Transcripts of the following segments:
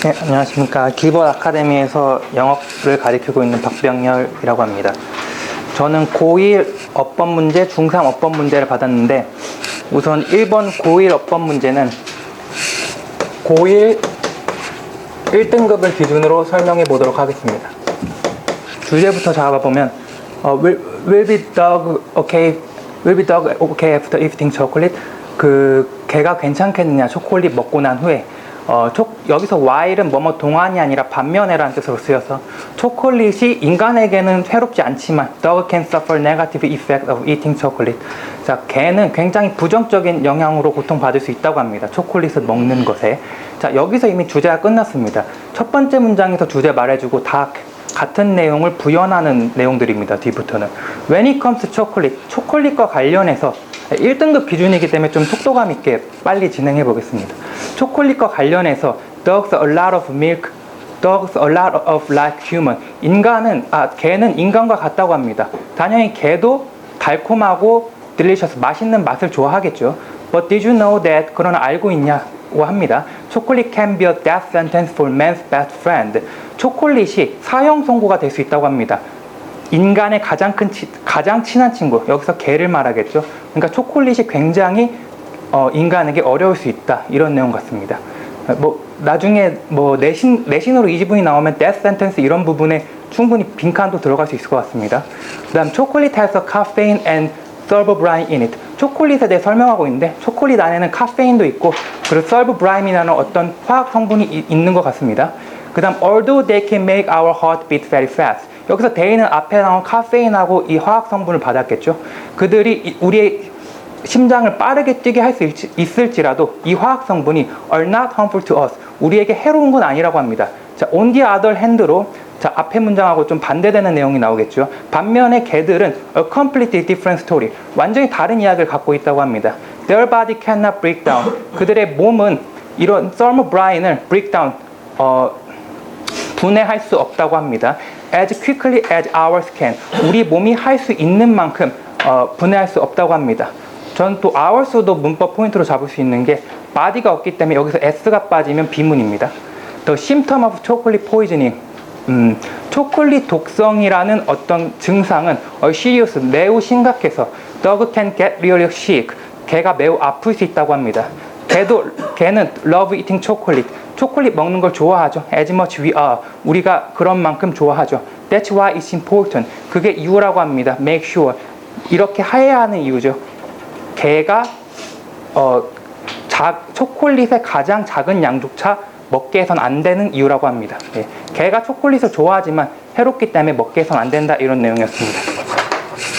네, 안녕하십니까. 기본 아카데미에서 영어를 가르치고 있는 박병열이라고 합니다. 저는 고1 어법 문제, 중3 어법 문제를 받았는데 우선 1번 고1 어법 문제는 고1 1등급을 기준으로 설명해 보도록 하겠습니다. 주제부터 잡아보면 어, will, will be dog okay? Will be dog okay after eating chocolate? 그 개가 괜찮겠느냐 초콜릿 먹고 난 후에 어, 초, 여기서 while은 뭐뭐 동안이 아니라 반면에라는 뜻으로 쓰여서 초콜릿이 인간에게는 해롭지 않지만 dog can suffer negative effect of eating chocolate. 자, 개는 굉장히 부정적인 영향으로 고통받을 수 있다고 합니다. 초콜릿을 먹는 것에. 자, 여기서 이미 주제가 끝났습니다. 첫 번째 문장에서 주제 말해주고 다 같은 내용을 부연하는 내용들입니다. 뒤부터는. When it comes to chocolate, 초콜릿과 관련해서 1등급 기준이기 때문에 좀 속도감 있게 빨리 진행해 보겠습니다. 초콜릿과 관련해서 dogs a lot of milk, dogs a lot of like human. 인간은 아 개는 인간과 같다고 합니다. 당연히 개도 달콤하고 delicious 맛있는 맛을 좋아하겠죠. But did you know that? 그러나 알고 있냐고 합니다. 초콜릿 can be a death sentence for man's best friend. 초콜릿이 사형 선고가 될 수 있다고 합니다. 인간의 가장 큰 치, 가장 친한 친구 여기서 개를 말하겠죠. 그러니까 초콜릿이 굉장히 어, 인간에게 어려울 수 있다 이런 내용 같습니다. 어, 뭐 나중에 뭐 내신 내신으로 이 지분이 나오면 death sentence 이런 부분에 충분히 빈칸도 들어갈 수 있을 것 같습니다. 그다음 초콜릿 a caffeine and serberbrine in it. 초콜릿에 대해 설명하고 있는데 초콜릿 안에는 카페인도 있고 그리고 serberbrine이라는 어떤 화학 성분이 이- 있는 것 같습니다. 그다음 although they can make our heart beat very fast. 여기서 데이는 앞에 나온 카페인하고 이 화학 성분을 받았겠죠. 그들이 이- 우리의 심장을 빠르게 뛰게 할 수 있을지라도 이 화학 성분이 are not harmful to us. 우리에게 해로운 건 아니라고 합니다. 자, on the other hand로 자, 앞에 문장하고 좀 반대되는 내용이 나오겠죠. 반면에 개들은 a completely different story. 완전히 다른 이야기를 갖고 있다고 합니다. Their body cannot break down. 그들의 몸은 이런 thermobrine을 break down 어, 분해할 수 없다고 합니다. As quickly as ours can. 우리 몸이 할 수 있는 만큼 어, 분해할 수 없다고 합니다. 전또 ours도 문법 포인트로 잡을 수 있는 게 body가 없기 때문에 여기서 s가 빠지면 비문입니다. The symptom of chocolate poisoning. 음, 초콜릿 독성이라는 어떤 증상은 어, serious, 매우 심각해서 dog can get really sick. 개가 매우 아플 수 있다고 합니다. 개도 개는 love eating chocolate. 초콜릿 먹는 걸 좋아하죠. As much we are. 우리가 그런 만큼 좋아하죠. That's why it's important. 그게 이유라고 합니다. Make sure. 이렇게 해야 하는 이유죠. 개가 어, 자, 초콜릿의 가장 작은 양조차 먹게 해선 안 되는 이유라고 합니다. 예. 개가 초콜릿을 좋아하지만 해롭기 때문에 먹게 해선 안 된다 이런 내용이었습니다.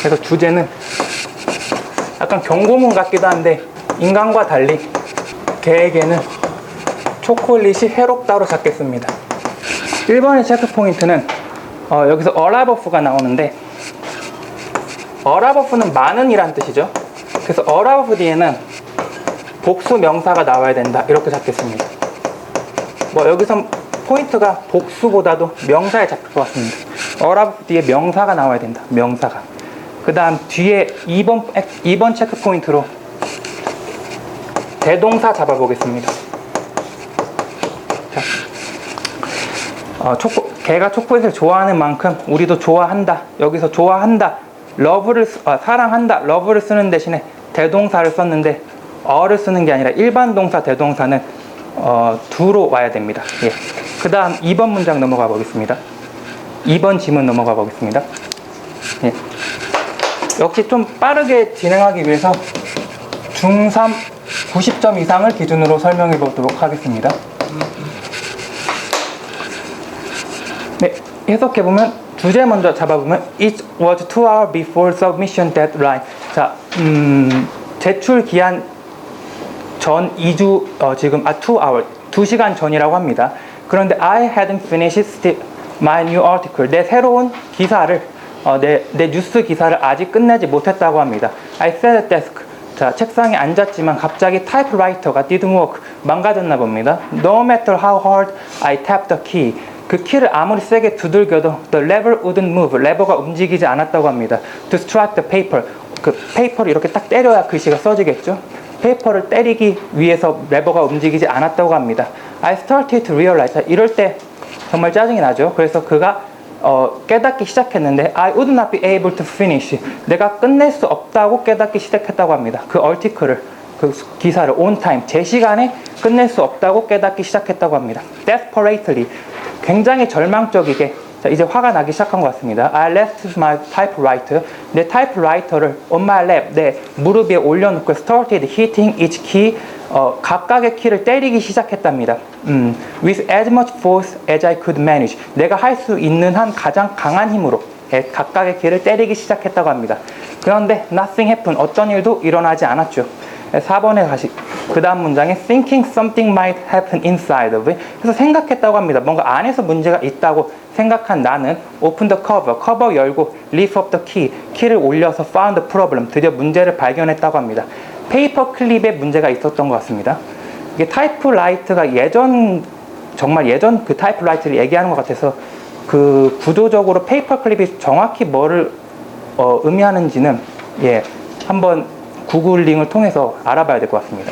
그래서 주제는 약간 경고문 같기도 한데 인간과 달리 개에게는 초콜릿이 해롭다로 잡겠습니다. 1번의 체크 포인트는 어, 여기서 어라버프가 나오는데 어라버프는 많은이란 뜻이죠. 그래서 어라버프 뒤에는 복수 명사가 나와야 된다 이렇게 잡겠습니다. 뭐 여기서 포인트가 복수보다도 명사에 잡힐 것 같습니다. 어라버프 뒤에 명사가 나와야 된다. 명사가. 그 다음 뒤에 2번, 2번 체크 포인트로 대동사 잡아보겠습니다. 자, 어, 초코, 개가 초콜릿을 좋아하는 만큼 우리도 좋아한다. 여기서 좋아한다. 러브를 쓰- 아, 사랑한다. 러브를 쓰는 대신에 대동사를 썼는데 어를 쓰는 게 아니라 일반 동사 대동사는 어, 두로 와야 됩니다. 예. 그 다음 2번 문장 넘어가 보겠습니다. 2번 지문 넘어가 보겠습니다. 예. 역시 좀 빠르게 진행하기 위해서 중3 90점 이상을 기준으로 설명해 보도록 하겠습니다. 네, 해석해 보면 주제 먼저 잡아보면 It was two hours before submission deadline. 자, 음, 제출 기한 전 2주 어, 지금 아 2 hour 2시간 전이라고 합니다. 그런데 I hadn't finished my new article. 내 새로운 기사를 어, 내, 내 뉴스 기사를 아직 끝내지 못했다고 합니다. I sat at desk. 자, 책상에 앉았지만 갑자기 타이프라이터가 didn't work. 망가졌나 봅니다. No matter how hard I tapped the key. 그 키를 아무리 세게 두들겨도 the lever wouldn't move. 레버가 움직이지 않았다고 합니다. To strike the paper. 그 페이퍼를 이렇게 딱 때려야 글씨가 써지겠죠. 페이퍼를 때리기 위해서 레버가 움직이지 않았다고 합니다. I started to realize. 자, 이럴 때 정말 짜증이 나죠. 그래서 그가 어, 깨닫기 시작했는데 I would not be able to finish. 내가 끝낼 수 없다고 깨닫기 시작했다고 합니다. 그 얼티클을 그 기사를 on time 제 시간에 끝낼 수 없다고 깨닫기 시작했다고 합니다. Desperately 굉장히 절망적이게 자, 이제 화가 나기 시작한 것 같습니다. I left my typewriter. 내 타이프라이터를 on my lap, 내 무릎 위에 올려놓고 started hitting each key. 어, 각각의 키를 때리기 시작했답니다. 음, with as much force as I could manage. 내가 할 수 있는 한 가장 강한 힘으로 예, 각각의 키를 때리기 시작했다고 합니다. 그런데 nothing happened. 어떤 일도 일어나지 않았죠. 4번에 다시 그 다음 문장에 thinking something might happen inside of it. 그래서 생각했다고 합니다. 뭔가 안에서 문제가 있다고 생각한 나는 open the cover 커버 열고 lift up the key 키를 올려서 found the problem 드디어 문제를 발견했다고 합니다. 페이퍼 클립에 문제가 있었던 것 같습니다. 이게 타이프라이트가 예전 정말 예전 그 타이프라이트를 얘기하는 것 같아서 그 구조적으로 페이퍼 클립이 정확히 뭐를 어, 의미하는지는 예 한번 구글링을 통해서 알아봐야 될 것 같습니다.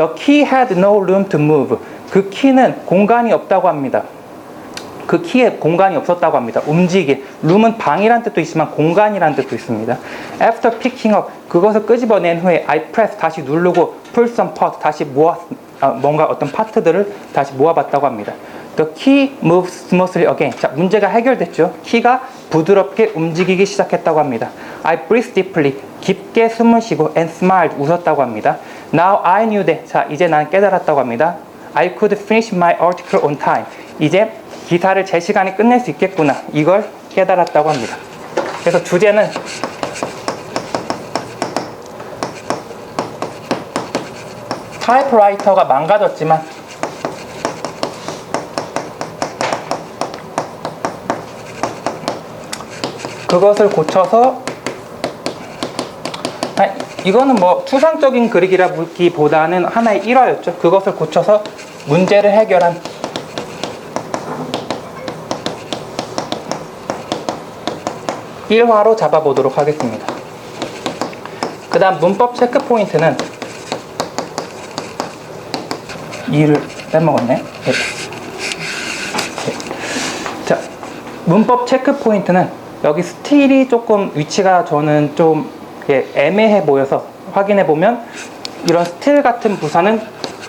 The key had no room to move. 그 키는 공간이 없다고 합니다. 그 키에 공간이 없었다고 합니다. 움직이. 룸은 방이란 뜻도 있지만 공간이란 뜻도 있습니다. After picking up 그것을 끄집어낸 후에 I press 다시 누르고 pull some part 다시 모아 아, 뭔가 어떤 파트들을 다시 모아봤다고 합니다. The key moves smoothly again. 자, 문제가 해결됐죠. 키가 부드럽게 움직이기 시작했다고 합니다. I breathed deeply. 깊게 숨을 쉬고 and smiled. 웃었다고 합니다. Now I knew that. 자, 이제 난 깨달았다고 합니다. I could finish my article on time. 이제 기사를 제 시간에 끝낼 수 있겠구나. 이걸 깨달았다고 합니다. 그래서 주제는 타이프라이터가 망가졌지만 그것을 고쳐서 아, 이거는 뭐 추상적인 그리기라기보다는 하나의 일화였죠. 그것을 고쳐서 문제를 해결한 일화로 잡아보도록 하겠습니다. 그 다음 문법 체크 포인트는 이를 빼먹었네. 네. 네. 자, 문법 체크 포인트는 여기 스틸이 조금 위치가 저는 좀 예, 애매해 보여서 확인해 보면 이런 스틸 같은 부사는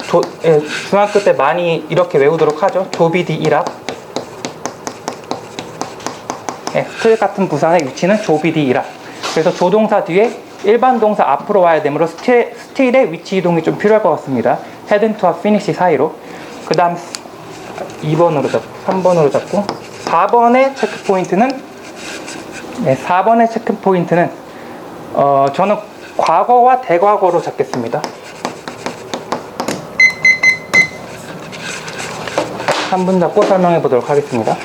조, 예, 중학교 때 많이 이렇게 외우도록 하죠. 조비디 일합. 예, 스틸 같은 부사의 위치는 조비디 일합. 그래서 조동사 뒤에 일반 동사 앞으로 와야 되므로 스틸, 스틸의 위치 이동이 좀 필요할 것 같습니다. 헤드 투와 피니시 사이로. 그 다음 2번으로 잡고 3번으로 잡고 4번의 체크 포인트는 네, 4번의 체크 포인트는 어, 저는 과거와 대과거로 잡겠습니다. 3분 잡고 설명해 보도록 하겠습니다.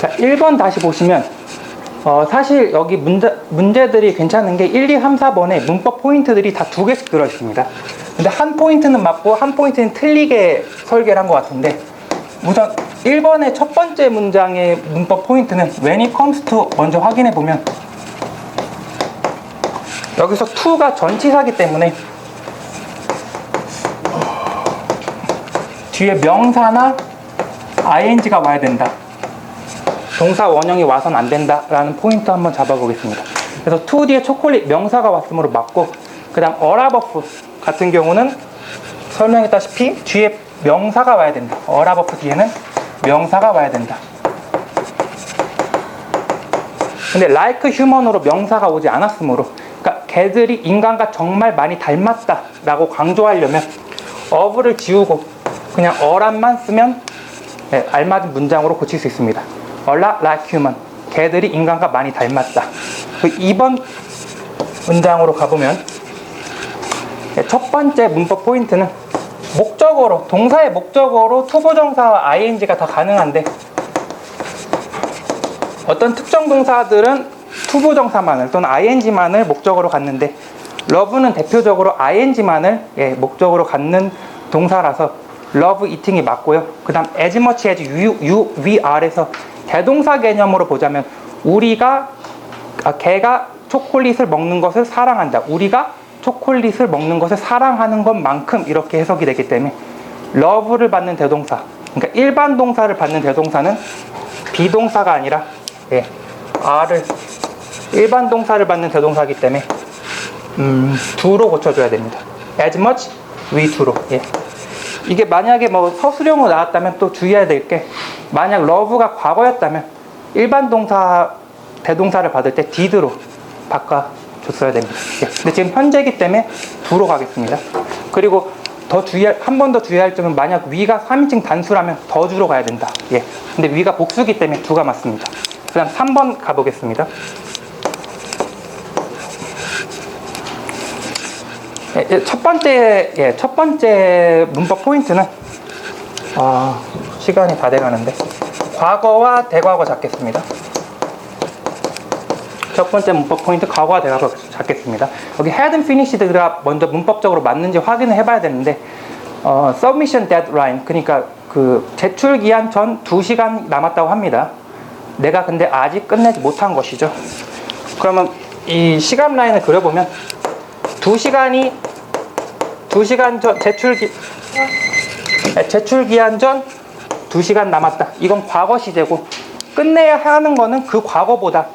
자, 1번 다시 보시면 어, 사실 여기 문제, 문제들이 괜찮은 게 1, 2, 3, 4번에 문법 포인트들이 다 두 개씩 들어 있습니다. 근데 한 포인트는 맞고 한 포인트는 틀리게 설계를 한 것 같은데 우선 1번의 첫 번째 문장의 문법 포인트는 when it comes to 먼저 확인해 보면 여기서 to가 전치사기 때문에 뒤에 명사나 ing가 와야 된다. 동사 원형이 와선 안 된다라는 포인트 한번 잡아보겠습니다. 그래서 to 뒤에 초콜릿 명사가 왔으므로 맞고 그 다음 어라버프 같은 경우는 설명했다시피 뒤에 명사가 와야 된다. 어라버프 뒤에는 명사가 와야 된다. 근데 like human으로 명사가 오지 않았으므로 그러니까 개들이 인간과 정말 많이 닮았다라고 강조하려면 of를 지우고 그냥 어란만 쓰면 네, 알맞은 문장으로 고칠 수 있습니다. A lot like human. 개들이 인간과 많이 닮았다. 그 2번 문장으로 가보면 네, 첫 번째 문법 포인트는 목적어로 동사의 목적어로 투부정사와 ing가 다 가능한데 어떤 특정 동사들은 투부정사만을 또는 ing만을 목적어로 갖는데 love는 대표적으로 ing만을 예, 목적어로 갖는 동사라서 love eating이 맞고요. 그 다음 as much as you, you, we are에서 대동사 개념으로 보자면 우리가 아, 개가 초콜릿을 먹는 것을 사랑한다. 우리가 초콜릿을 먹는 것을 사랑하는 것만큼 이렇게 해석이 되기 때문에 love를 받는 대동사 그러니까 일반 동사를 받는 대동사는 비동사가 아니라 예, R을 일반 동사를 받는 대동사이기 때문에 음, do로 고쳐줘야 됩니다. as much we do로 예. 이게 만약에 뭐 서술형으로 나왔다면 또 주의해야 될 게 만약 love가 과거였다면 일반 동사 대동사를 받을 때 did로 바꿔 줬어야 됩니다. 예. 근데 지금 현재이기 때문에 do로 가겠습니다. 그리고 더 주의할 한 번 더 주의할 점은 만약 위가 3인칭 단수라면 더 주로 가야 된다. 예. 근데 위가 복수기 때문에 두가 맞습니다. 그다음 3번 가보겠습니다. 예, 예, 첫 번째 예, 첫 번째 문법 포인트는 아, 시간이 다 돼가는데 과거와 대과거 잡겠습니다. 첫 번째 문법 포인트 과거와 대과거 잡겠습니다. 여기 had and finished가 먼저 문법적으로 맞는지 확인을 해봐야 되는데 어, submission deadline 그러니까 그 제출 기한 전 2시간 남았다고 합니다. 내가 근데 아직 끝내지 못한 것이죠. 그러면 이 시간 라인을 그려보면 2시간이 2시간 전 제출 기 네, 제출 기한 전 2시간 남았다. 이건 과거 시제고 끝내야 하는 거는 그 과거보다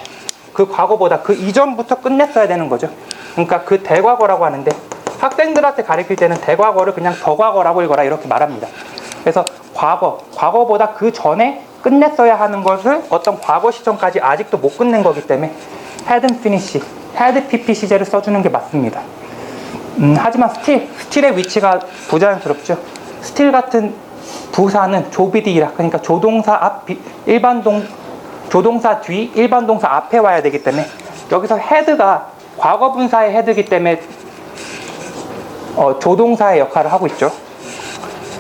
그 과거보다 그 이전부터 끝냈어야 되는 거죠. 그러니까 그 대과거라고 하는데 학생들한테 가르칠 때는 대과거를 그냥 더과거라고 읽어라 이렇게 말합니다. 그래서 과거, 과거보다 그 전에 끝냈어야 하는 것을 어떤 과거 시점까지 아직도 못 끝낸 거기 때문에 and finish, had pp 시제를 써주는 게 맞습니다. 음, 하지만 스틸, 스틸의 위치가 부자연스럽죠. 스틸 같은 부사는 조비디라 그러니까 조동사 앞 비- 일반 동 조동사 뒤 일반 동사 앞에 와야 되기 때문에 여기서 헤드가 과거 분사의 헤드이기 때문에 어, 조동사의 역할을 하고 있죠.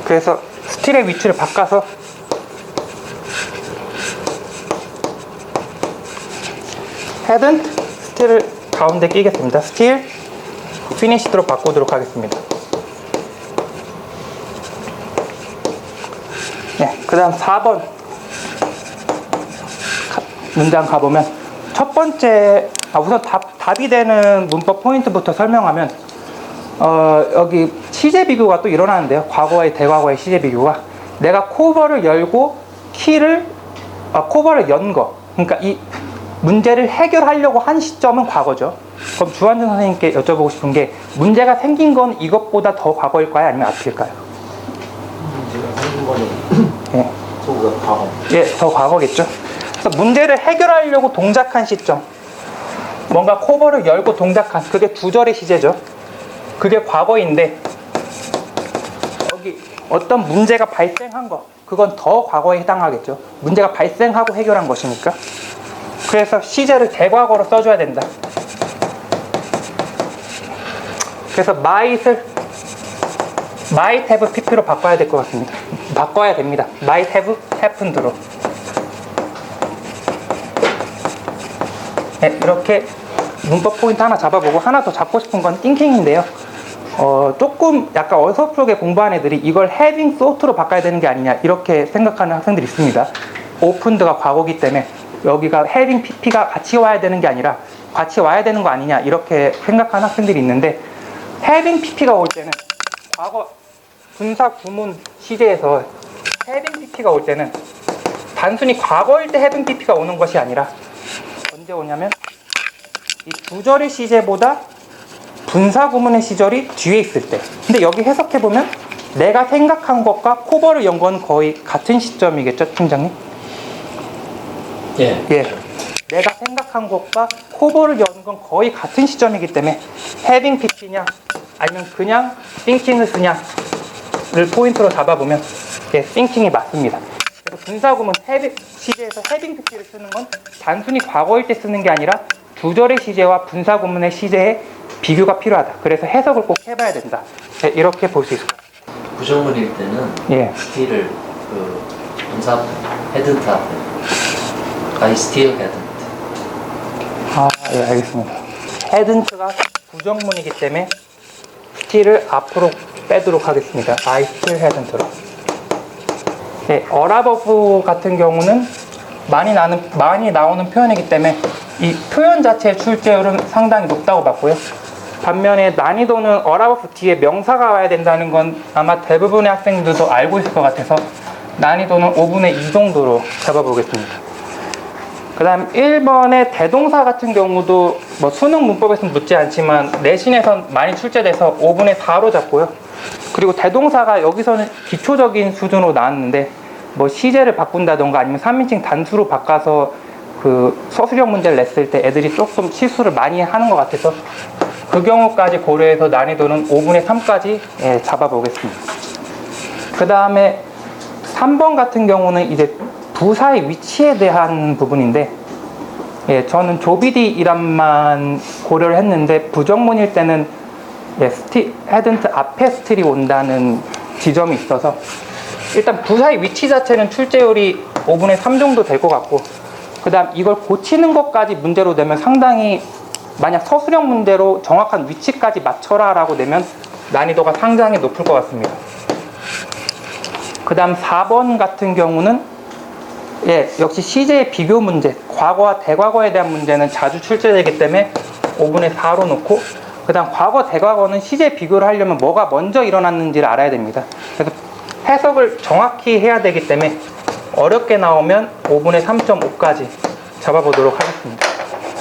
그래서 스틸의 위치를 바꿔서 헤드는 스틸을 가운데 끼겠습니다. 스틸 피니시드로 바꾸도록 하겠습니다. 네, 그 다음 4번 문장 가보면 첫 번째 아, 우선 답, 답이 되는 문법 포인트부터 설명하면 어, 여기 시제 비교가 또 일어나는데요. 과거와의 대과거의 시제 비교가 내가 코버를 열고 키를 아, 코버를 연 거. 그러니까 이 문제를 해결하려고 한 시점은 과거죠. 그럼 주한준 선생님께 여쭤보고 싶은 게 문제가 생긴 건 이것보다 더 과거일까요? 아니면 앞일까요? 문제가 생긴 거는 예. 과거. 예, 더 과거겠죠. 그래서 문제를 해결하려고 동작한 시점. 뭔가 코버를 열고 동작한 그게 두절의 시제죠. 그게 과거인데 여기 어떤 문제가 발생한 거 그건 더 과거에 해당하겠죠. 문제가 발생하고 해결한 것이니까. 그래서 시제를 대과거로 써줘야 된다. 그래서 might을 might have pp로 바꿔야 될 것 같습니다. 바꿔야 됩니다. might have happened로. 네, 이렇게 문법 포인트 하나 잡아보고 하나 더 잡고 싶은 건 thinking인데요. 어, 조금 약간 어설프게 공부한 애들이 이걸 having thought로 바꿔야 되는 게 아니냐 이렇게 생각하는 학생들이 있습니다. opened가 과거기 때문에 여기가 having pp가 같이 와야 되는 게 아니라 같이 와야 되는 거 아니냐 이렇게 생각하는 학생들이 있는데 having pp가 올 때는 과거 분사 구문 시제에서 having pp가 올 때는 단순히 과거일 때 having pp가 오는 것이 아니라 언제 오냐면 이 구절의 시제보다 분사 구문의 시절이 뒤에 있을 때. 근데 여기 해석해 보면 내가 생각한 것과 코버를 연 건 거의 같은 시점이겠죠, 팀장님? 예. 예. 내가 생각한 것과 코버를 연 건 거의 같은 시점이기 때문에 having pp냐 아니면 그냥 thinking을 쓰냐를 포인트로 잡아보면 예, thinking이 맞습니다. 그래서 분사구문 have, 시제에서 having pp를 쓰는 건 단순히 과거일 때 쓰는 게 아니라 두절의 시제와 분사구문의 시제의 비교가 필요하다. 그래서 해석을 꼭 해봐야 된다. 예, 이렇게 볼수 같아요. 부정문일 때는 예. 스틸을 그 분사 헤드 탑 I still hadn't. 아, 예, 알겠습니다. 헤든트가 부정문이기 때문에 still을 앞으로 빼도록 하겠습니다. I still hadn't로. 네, 어라버브 같은 경우는 많이 나는 많이 나오는 표현이기 때문에 이 표현 자체의 출제율은 상당히 높다고 봤고요. 반면에 난이도는 어라버프 뒤에 명사가 와야 된다는 건 아마 대부분의 학생들도 알고 있을 것 같아서 난이도는 5분의 2 정도로 잡아보겠습니다. 그 다음 1번의 대동사 같은 경우도 뭐 수능 문법에서는 묻지 않지만 내신에선 많이 출제돼서 5분의 4로 잡고요. 그리고 대동사가 여기서는 기초적인 수준으로 나왔는데 뭐 시제를 바꾼다던가 아니면 3인칭 단수로 바꿔서 그 서술형 문제를 냈을 때 애들이 조금 실수를 많이 하는 것 같아서 그 경우까지 고려해서 난이도는 5분의 3까지 예, 잡아보겠습니다. 그 다음에 3번 같은 경우는 이제 부사의 위치에 대한 부분인데 예, 저는 조비디이란만 고려를 했는데 부정문일 때는 예, 스티, 헤든트 앞에 스틸이 온다는 지점이 있어서 일단 부사의 위치 자체는 출제율이 5분의 3 정도 될 것 같고 그 다음 이걸 고치는 것까지 문제로 내면 상당히 만약 서술형 문제로 정확한 위치까지 맞춰라 라고 내면 난이도가 상당히 높을 것 같습니다. 그 다음 4번 같은 경우는 예, 역시 시제의 비교 문제, 과거와 대과거에 대한 문제는 자주 출제되기 때문에 5분의 4로 놓고 그 다음 과거, 대과거는 시제 비교를 하려면 뭐가 먼저 일어났는지를 알아야 됩니다. 그래서 해석을 정확히 해야 되기 때문에 어렵게 나오면 5분의 3.5까지 잡아보도록 하겠습니다.